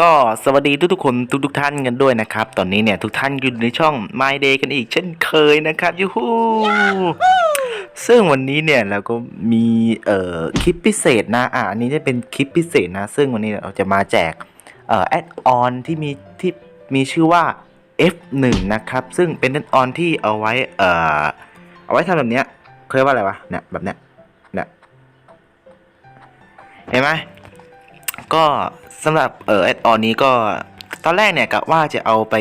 ก็สวัสดีทุกๆคนทุกๆท่านกันด้วยนะครับ ตอนนี้เนี่ยทุกท่านอยู่ในช่อง My Day กันอีกเช่นเคยนะครับยูฮูซึ่งวันนี้เนี่ยเราก็มีเอ่อคลิปพิเศษนะอะอันนี้จะเป็นคลิปพิเศษนะ ซึ่งวันนี้เราจะมาแจกเอ่อแอดออนที่มีที่มีชื่อว่า F1 นะครับ ซึ่งเป็นแอดออนที่เอาไว้เอ่อเอาไว้ทำแบบเนี้ยเคยกว่าอะไรวะเนี่ยแบบเนี้ยเนี่ยเห็นไหม ก็สำหรับเออแอดออนนี้ก็ตอนแรกเนี่ยกะว่าจะเอาไป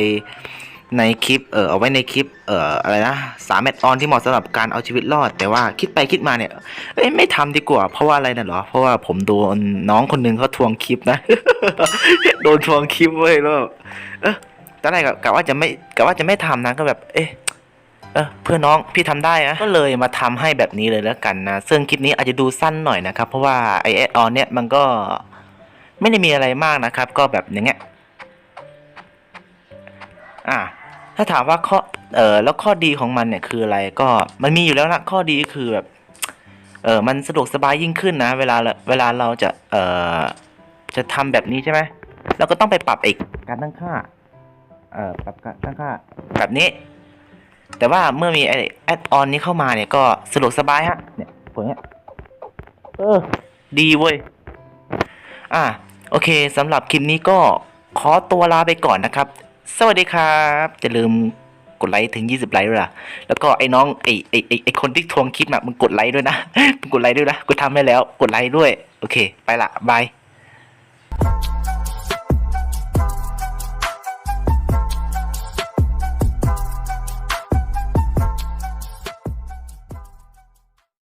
ในคลิปเออเอาไว้ในคลิปเอออะไรนะสามแอดออนที่เหมาะสำหรับการเอาชีวิตรอด แต่ว่าคิดไปคิดมาเนี่ยเอ้ยไม่ทำดีกว่าเพราะว่าอะไรนะหรอ เพราะว่าผมโดนน้องคนหนึงเขาทวงคลิปนะ โดนทวงคลิปเว้ยแล้วเออตอนแรกกะว่าจะไม่กะว่าจะไม่ทำนะก็แบบ เอ๊ะเออเพื่อน้องพี่ทำได้อะก็เลยมาทำให้แบบนี้เลยแล้วกันนะซึ่งคลิปนี้อาจจะดูสั้นหน่อยนะครับเพราะว่าไอแอดออนเนี่ยมันก็ ไม่ได้มีอะไรมากนะครับ ก็แบบอย่างเงี้ยอ่าถ้าถามว่าข้อเออแล้วข้อดีของมันเนี่ยคืออะไรก็มันมีอยู่แล้วนะข้อดีคือแบบเออมันสะดวกสบายยิ่งขึ้นนะ เวลาเวลาเราจะเออจะทำแบบนี้ใช่ไหมเราก็ต้องไปปรับอีกการตั้งค่าเออปรับการตั้งค่าแบบนี้ แต่ว่าเมื่อมีไอแอดออนนี้เข้ามาเนี่ยก็สะดวกสบายฮะเนี่ยผลเนี้ยเออ ดีเว้ยอะ โอเคสำหรับคลิปนี้ก็ขอตัวลาไปก่อนนะครับ สวัสดีครับจะลืมกดไลค์ถึง 20 ไลค์ด้วยล่ะ แล้วก็ไอ้น้องไอ้ไอ้ไอ้ไอ้คนที่ทวงคลิปน่ะมึงกดไลค์ด้วยนะมึงกดไลค์ด้วยนะ กูทำให้แล้ว กดไลค์ด้วย โอเค ไปละบาย